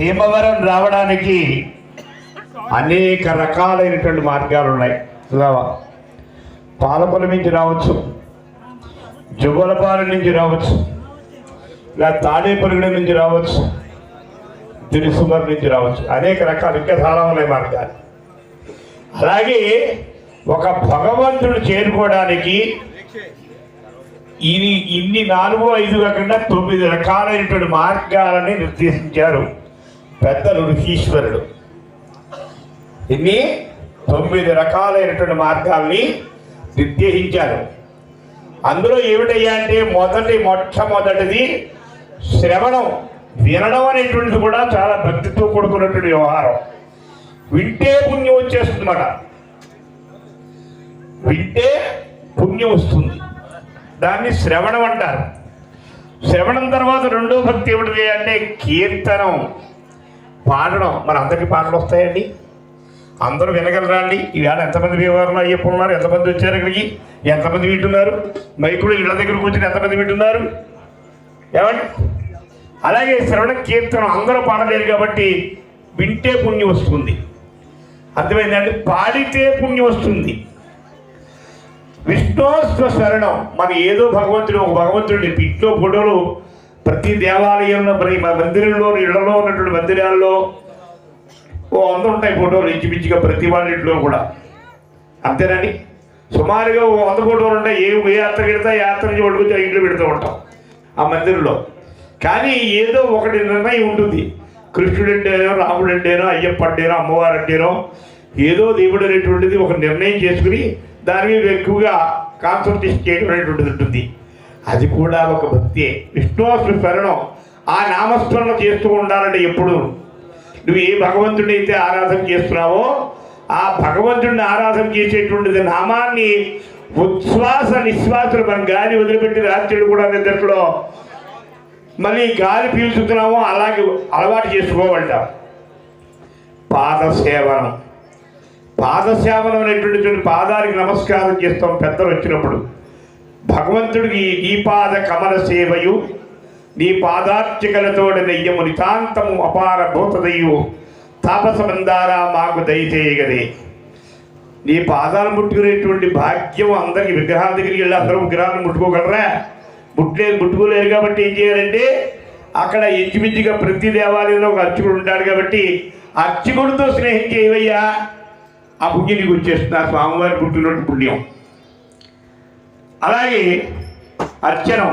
భీమవరం రావడానికి అనేక రకాలైనటువంటి మార్గాలు ఉన్నాయి. చూసావా? పాలపల్లి నుంచి రావచ్చు జుగలపాలెం నుంచి రావచ్చు ఇలా తాడేపల్లి నుంచి రావచ్చు తిరుసుమర్ నుంచి రావచ్చు. అనేక రకాలు ఇంకా చాలా ఉన్నాయి మార్గాలు. అలాగే ఒక భగవంతుడు చేరుకోవడానికి ఇది ఇన్ని నాలుగు ఐదు కాకుండా తొమ్మిది రకాలైనటువంటి మార్గాలని నిర్దేశించారు. పెద్దలు ఋషీశ్వరుడు. ఇన్ని తొమ్మిది రకాలైనటువంటి మార్గాల్ని నిర్దేశించారు. అందులో ఏమిటయ్యా అంటే మొదటి మొట్టమొదటిది శ్రవణం. వినడం అనేటువంటిది కూడా చాలా భక్తితో కూడుకున్నటువంటి వ్యవహారం. వింటే పుణ్యం వచ్చేస్తుంది మాట వింటే పుణ్యం వస్తుంది. దాన్ని శ్రవణం అంటారు. శ్రవణం తర్వాత రెండో భక్తి ఏమిటిది అంటే కీర్తనం. పాడడం మరి అందరికీ పాటలు వస్తాయండి? అందరూ వినగలరా అండి? ఈవేళ ఎంతమంది వ్యవహారంలో అయ్యప్ప ఉన్నారు? ఎంతమంది వచ్చారు ఇక్కడికి? ఎంతమంది వింటున్నారు? మైకులు ఇళ్ళ దగ్గర కూర్చొని ఎంతమంది వింటున్నారు? ఏమండి? అలాగే శ్రవణ కీర్తనం అందరూ పాడలేరు కాబట్టి వింటే పుణ్యం వస్తుంది. అర్థమైందండి? పాడితే పుణ్యం వస్తుంది. విష్ణోస్వ శరణం. మన ఏదో భగవంతుడు ఒక భగవంతుడిని ఇంట్లో గొడవలు ప్రతి దేవాలయంలో ప్రతి మందిరంలో ఇళ్ళలో ఉన్నటువంటి మందిరాల్లో ఓ వంద ఉంటాయి ఫోటోలు ఇంచుమించుగా ప్రతి వాళ్ళ ఇంట్లో కూడా. అంతేనండి. సుమారుగా ఓ వంద ఫోటోలు ఉంటాయి. ఏ ఏ యాత్ర పెడతా యాత్ర నుంచి పడుకుంటే ఆ ఇంట్లో పెడుతూ ఉంటాం ఆ మందిరంలో. కానీ ఏదో ఒకటి నిర్ణయం ఉంటుంది. కృష్ణుడు అంటేనో రాముడు అంటేనో అయ్యప్ప అంటేనో అమ్మవారు అంటేనో ఏదో దేవుడు అనేటువంటిది ఒక నిర్ణయం చేసుకుని దాని మీద ఎక్కువగా కాన్సన్ట్రేషన్ చేయడం అనేటువంటిది ఉంటుంది. అది కూడా ఒక భక్తి. విష్ణువాసు శరణం. ఆ నామస్మరణ చేస్తూ ఉండాలంటే ఎప్పుడు? నువ్వు ఏ భగవంతుడి అయితే ఆరాధన చేస్తున్నావో ఆ భగవంతుడిని ఆరాధన చేసేటువంటిది నామాన్ని ఉచ్ఛ్వాస నిశ్వాసలు మనం గాలి వదిలిపెట్టి రాత్రి కూడా నిద్రలో మళ్ళీ గాలి పీల్చుతున్నామో అలాగే అలవాటు చేసుకోవాలట. పాదసేవనం. పాదసేవనం అనేటువంటి పాదానికి నమస్కారం చేస్తాం పెద్దలు వచ్చినప్పుడు. భగవంతుడికి నీ పాద కమల సేవయు నీ పాదార్చకలతోడ నెయ్యము నితాంతము అపార భూతదయ్యు తాపసమందారా మాకు దయచేయగదే నీ పాదాలు ముట్టుకునేటువంటి భాగ్యం అందరికి విగ్రహాల దగ్గరికి వెళ్ళి అందరూ విగ్రహాలను ముట్టుకోగలరా? ముట్టలేదు ముట్టుకోలేరు కాబట్టి ఏం చేయాలంటే అక్కడ ఇంచుమించుగా ప్రతి దేవాలయంలో ఒక అర్చకుడు ఉంటాడు కాబట్టి అర్చకుడితో స్నేహం చేయవయ్యా. ఆ పుణ్యం నీకు వచ్చేస్తున్నా స్వామివారి పుట్టినట్టు పుణ్యం. అలాగే అర్చనం.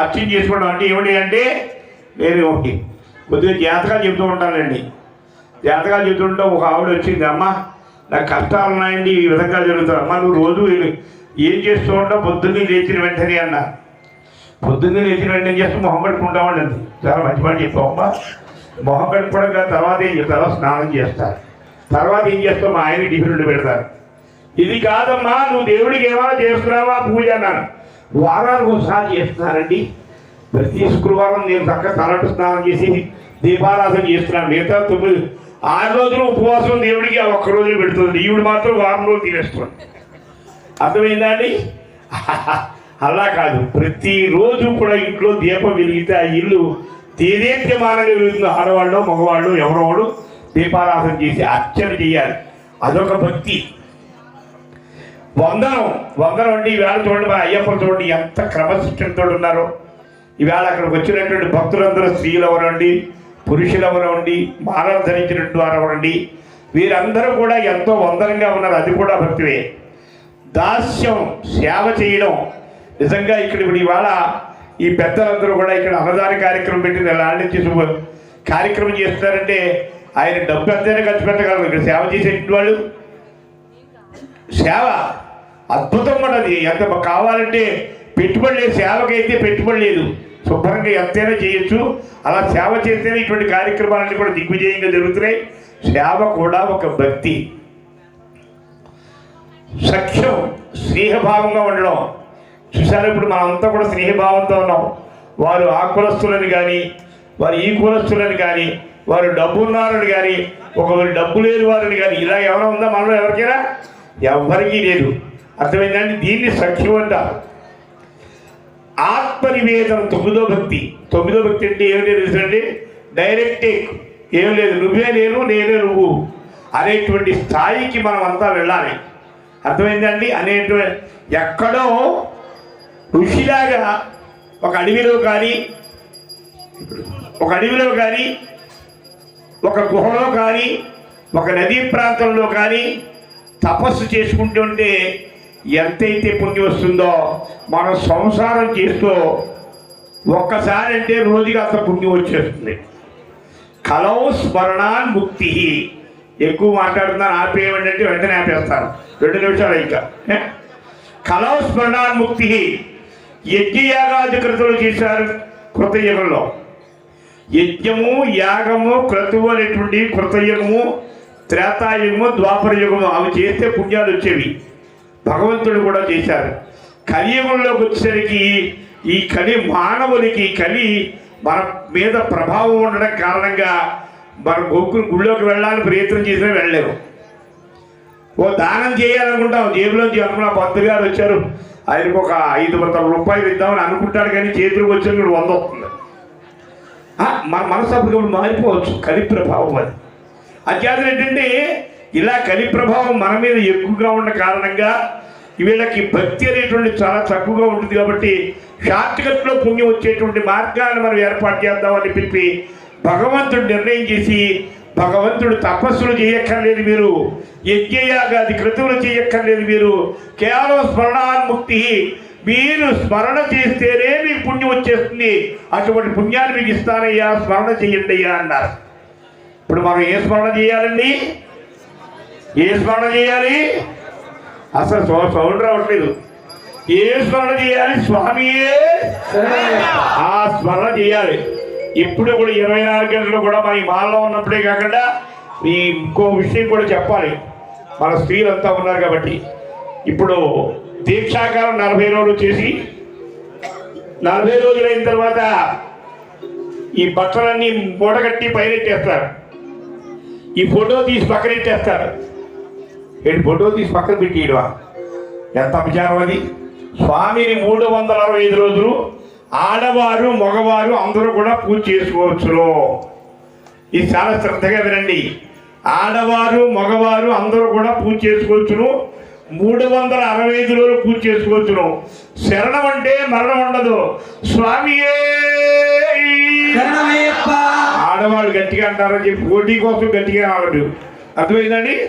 అర్చన చేసుకోవడం అంటే ఏమిటి అంటే నేను ఒకటి. కొద్దిగా జాతకాలు చెబుతూ ఉంటానండి. జాతకాలు చెబుతుంటే ఒక ఆవిడ వచ్చింది అమ్మ నాకు కష్టాలు ఉన్నాయండి ఈ విధంగా జరుగుతుంది అమ్మ నువ్వు రోజు ఏం చేస్తూ ఉంటావు? పొద్దున్నే లేచిన వెంటనే అన్న. పొద్దున్నే లేచిన వెంటనే చేస్తూ మొహం కడుక్కుంటామండి చాలా మంచి మాట చెప్పావు అమ్మ మొహం కడుక్కోవడం కాదు తర్వాత ఏం చేస్తారు తర్వాత స్నానం చేస్తారు తర్వాత ఏం చేస్తావు? మా ఆయన టిఫిన్లు పెడతారు. ఇది కాదమ్మా నువ్వు దేవుడికి ఏమైనా చేస్తున్నావా? పూజ అన్నాను. వారానికి ఒకసారి చేస్తున్నానండి ప్రతి శుక్రవారం నేను చక్కగా తలటు స్నానం చేసి దీపారాధన చేస్తున్నాను. మిగతా తొమ్మిది ఆరు రోజులు ఉపవాసం దేవుడికి ఆ ఒక్క రోజు పెడుతుంది ఈవిడ మాత్రం వారం రోజులు తినేస్తుంది. అర్థమైందా అండి? అలా కాదు. ప్రతిరోజు కూడా ఇంట్లో దీపం వెలిగితే ఆ ఇల్లు తేదేత్యమానంగా వెలుగుతుంది. ఆడవాళ్ళు మగవాళ్ళు ఎవరోడు దీపారాధన చేసి అర్చన చేయాలి. అదొక భక్తి. వందనం వందనం అంటే ఈవేళ చూడండి మా అయ్యప్ప చూడండి ఎంత క్రమశిక్షణతో ఉన్నారో. ఈవేళ అక్కడికి వచ్చినటువంటి భక్తులందరూ స్త్రీలు అవనండి పురుషులు అవనండి మానవ ధరించినటువంటి వారు అవనండి వీరందరూ కూడా ఎంతో వందనంగా ఉన్నారు. అది కూడా భక్తివే దాస్యం సేవ చేయడం. నిజంగా ఇక్కడ ఇప్పుడు ఇవాళ ఈ పెద్దలందరూ కూడా ఇక్కడ అన్నదాన కార్యక్రమం పెట్టింది. ఎలా నుంచి శుభ కార్యక్రమం చేస్తున్నారంటే ఆయన డబ్బు ఎంతైనా ఖర్చు పెట్టగలరు. ఇక్కడ సేవ చేసేటువంటి వాళ్ళు. సేవ. అద్భుతం ఉన్నది. ఎంత కావాలంటే పెట్టుబడి లేదు. సేవకైతే పెట్టుబడి లేదు. శుభ్రంగా ఎంతైనా చేయొచ్చు. అలా సేవ చేస్తేనే ఇటువంటి కార్యక్రమాలన్నీ కూడా దిగ్విజయంగా జరుగుతున్నాయి. సేవ కూడా ఒక భక్తి. సఖ్యం స్నేహభావంగా ఉండడం. చూసారు ఇప్పుడు మనమంతా కూడా స్నేహభావంతో ఉన్నాం. వారు ఆ కులస్తులని కానీ వారు ఈ కులస్తులని కానీ వారు డబ్బు ఉన్నారని కానీ ఒకవేళ డబ్బు లేని వారిని కానీ ఇలా ఏమైనా ఉందా మనలో ఎవరికైనా? ఎవరికీ లేదు. అర్థమైందండి దీన్ని సఖ్యం అంటారు. ఆత్మనివేదన తొమ్మిదో భక్తి. తొమ్మిదో భక్తి అంటే ఏమిటి తెలుసండి? డైరెక్ట్ ఏం లేదు. నువ్వే నేను నేనే నువ్వు అనేటువంటి స్థాయికి మనం అంతా వెళ్ళాలి అర్థమైందండి అనేటువంటి ఎక్కడో ఋషిలాగా ఒక అడవిలో కానీ ఒక అడవిలో కానీ ఒక గుహలో కానీ ఒక నదీ ప్రాంతంలో కానీ తపస్సు చేసుకుంటుంటే ఎంతైతే పుణ్యం వస్తుందో మనం సంసారం చేస్తూ ఒక్కసారి అంటే రోజుగా అంత పుణ్యం వచ్చేస్తుంది. కలౌ స్మరణాన్ ముక్తి. ఎక్కువ మాట్లాడుతున్నాను ఆపేయమండి అంటే వెంటనే ఆపేస్తాను. రెండు నిమిషాలు ఇంకా ఏ? కలౌ స్మరణాన్ ముక్తి. యజ్ఞయాగాది కృతులు చేశారు కృతయుగంలో యజ్ఞము యాగము క్రతువు అనేటువంటి కృతయుగము త్రేతాయుగము ద్వాపర యుగము అవి చేస్తే పుణ్యాలు వచ్చేవి. భగవంతుడు కూడా చేశారు. కలియుగంలోకి వచ్చేసరికి ఈ కలి మానవునికి కలి మన మీద ప్రభావం ఉండడం కారణంగా మన గొక్కులు గుళ్ళోకి వెళ్ళాలని ప్రయత్నం చేసినా వెళ్ళలేము. ఓ దానం చేయాలనుకుంటాం. జేబులోంచి అనుకున్న పంతులు గారు వచ్చారు. ఆయనకు ఒక ఐదు వందల రూపాయలు ఇద్దామని అనుకుంటాడు కానీ చేతులకు వచ్చేది వంద వస్తుంది. మన మనసు అప్పుడు మారిపోవచ్చు. కలి ప్రభావం అది. అత్యాధులు ఏంటంటే ఇలా కలి ప్రభావం మన మీద ఎక్కువగా ఉన్న కారణంగా వీళ్ళకి భక్తి అనేటువంటి చాలా తక్కువగా ఉంటుంది కాబట్టి షార్ట్కట్లో పుణ్యం వచ్చేటువంటి మార్గాన్ని మనం ఏర్పాటు చేద్దామని పిలిపి భగవంతుడు నిర్ణయం చేసి భగవంతుడు తపస్సులు చేయక్కర్లేదు మీరు యజ్ఞయాగాది క్రతువులు చేయక్కర్లేదు మీరు కేవలం స్మరణాన్ముక్తి మీరు స్మరణ చేస్తేనే మీకు పుణ్యం వచ్చేస్తుంది. అటువంటి పుణ్యాన్ని మీకు ఇస్తానయ్యా స్మరణ చేయండి అయ్యా అన్నారు. ఇప్పుడు మనం ఏ స్మరణ చేయాలండి? ఏ స్మరణ చేయాలి? అసలు సౌండ్ రావట్లేదు. ఏ స్మరణ చేయాలి? స్వామియే! ఆ స్మరణ చేయాలి. ఇప్పుడు కూడా ఇరవై నాలుగు గంటలు కూడా మన మాల్లో ఉన్నప్పుడే కాకుండా ఈ ఇంకో విషయం కూడా చెప్పాలి. మన స్త్రీలంతా ఉన్నారు కాబట్టి. ఇప్పుడు దీక్షాకాలం నలభై రోజులు చేసి నలభై రోజులు అయిన తర్వాత ఈ బట్టలన్నీ మూటగట్టి పైనెట్టేస్తారు ఈ ఫోటో తీసి పక్కనెట్టేస్తారు ఏంటి ఫోటో తీసి పక్కన పెట్టియడమా? ఎంత అపచారం అది? స్వామిని మూడు వందల అరవై ఐదు రోజులు ఆడవారు మగవారు అందరూ కూడా పూజ చేసుకోవచ్చును. ఇది చాలా శ్రద్ధగా వినండి. ఆడవారు మగవారు అందరూ కూడా పూజ చేసుకోవచ్చును. మూడు వందల అరవై ఐదు రోజులు పూజ చేసుకోవచ్చును. శరణం అంటే మరణం ఉండదు. స్వామియే! ఆడవాళ్ళు గట్టిగా అంటారని చెప్పి పోటీ కోసం గట్టిగా అనాలి అర్థమైందండి